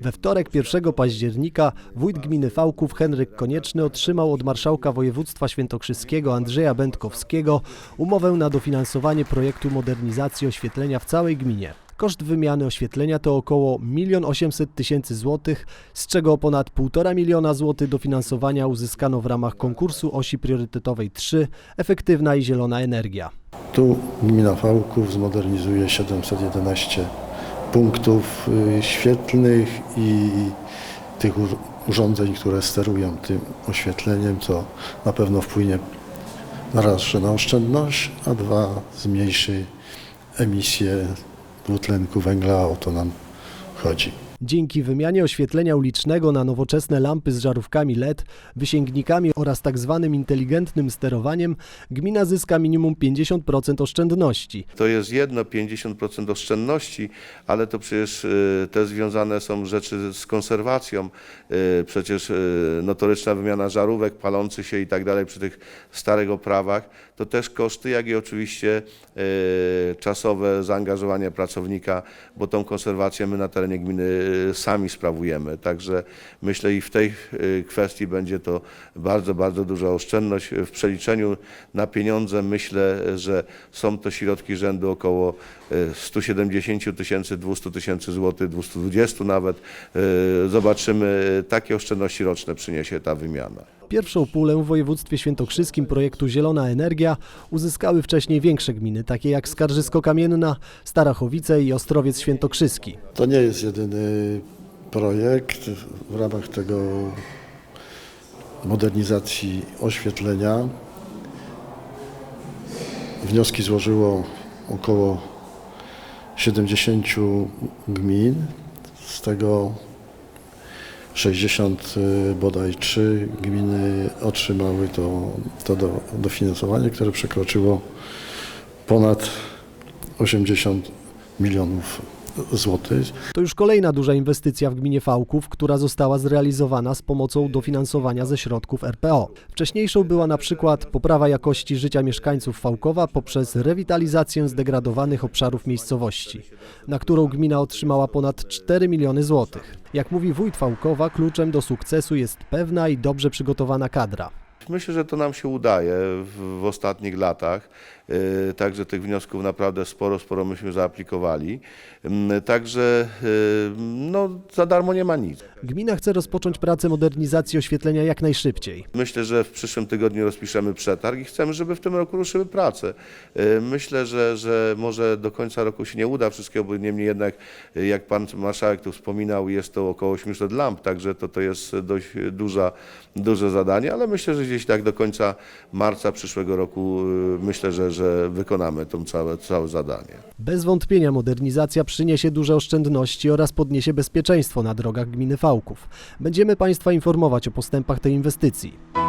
We wtorek 1 października wójt gminy Fałków Henryk Konieczny otrzymał od marszałka województwa świętokrzyskiego Andrzeja Będkowskiego umowę na dofinansowanie projektu modernizacji oświetlenia w całej gminie. Koszt wymiany oświetlenia to około 1 800 tysięcy złotych, z czego ponad 1,5 miliona złotych dofinansowania uzyskano w ramach konkursu osi priorytetowej 3 Efektywna i zielona energia. Tu gmina Fałków zmodernizuje 711 punktów y, świetlnych i tych ur- urządzeń, które sterują tym oświetleniem, co na pewno wpłynie raz, że na oszczędność, a dwa zmniejszy emisję dwutlenku węgla, o to nam chodzi. Dzięki wymianie oświetlenia ulicznego na nowoczesne lampy z żarówkami LED, wysięgnikami oraz tzw. inteligentnym sterowaniem, gmina zyska minimum 50% oszczędności. To jest jedno 50% oszczędności, ale to przecież y, te związane są rzeczy z konserwacją. Y, Przecież y, notoryczna wymiana żarówek palących się i tak dalej przy tych starych oprawach, to też koszty, jak i oczywiście czasowe zaangażowanie pracownika, bo tą konserwację my na terenie gminy sami sprawujemy. Także myślę i w tej y, kwestii będzie to bardzo, bardzo duża oszczędność. W przeliczeniu na pieniądze myślę, że są to środki rzędu około y, 170 tysięcy, 200 tysięcy złotych, 220 nawet. Y, Zobaczymy, takie oszczędności roczne przyniesie ta wymiana. Pierwszą pulę w województwie świętokrzyskim projektu Zielona Energia uzyskały wcześniej większe gminy, takie jak Skarżysko-Kamienna, Starachowice i Ostrowiec Świętokrzyski. To nie jest jedyny projekt w ramach tego modernizacji oświetlenia. Wnioski złożyło około 70 gmin, z tego 60 y, bodaj 3 gminy otrzymały to, to do, dofinansowanie, które przekroczyło ponad 80 milionów złotych. To już kolejna duża inwestycja w gminie Fałków, która została zrealizowana z pomocą dofinansowania ze środków RPO. Wcześniejszą była na przykład poprawa jakości życia mieszkańców Fałkowa poprzez rewitalizację zdegradowanych obszarów miejscowości, na którą gmina otrzymała ponad 4 miliony złotych. Jak mówi wójt Fałkowa, kluczem do sukcesu jest pewna i dobrze przygotowana kadra. Myślę, że to nam się udaje w, w ostatnich latach. Yy, Także tych wniosków naprawdę sporo, sporo myśmy zaaplikowali. Ym, Także yy, no, za darmo nie ma nic. Gmina chce rozpocząć pracę modernizacji oświetlenia jak najszybciej. Myślę, że w przyszłym tygodniu rozpiszemy przetarg i chcemy, żeby w tym roku ruszyły prace. Yy, Myślę, że, że może do końca roku się nie uda wszystkiego, bo niemniej jednak, yy, jak pan marszałek tu wspominał, jest to około 800 lamp, także to, to jest dość duża, duże zadanie, ale myślę, że gdzieś tak do końca marca przyszłego roku yy, myślę, że, że wykonamy to całe, całe zadanie. Bez wątpienia modernizacja przyniesie duże oszczędności oraz podniesie bezpieczeństwo na drogach gminy Fałków. Będziemy Państwa informować o postępach tej inwestycji.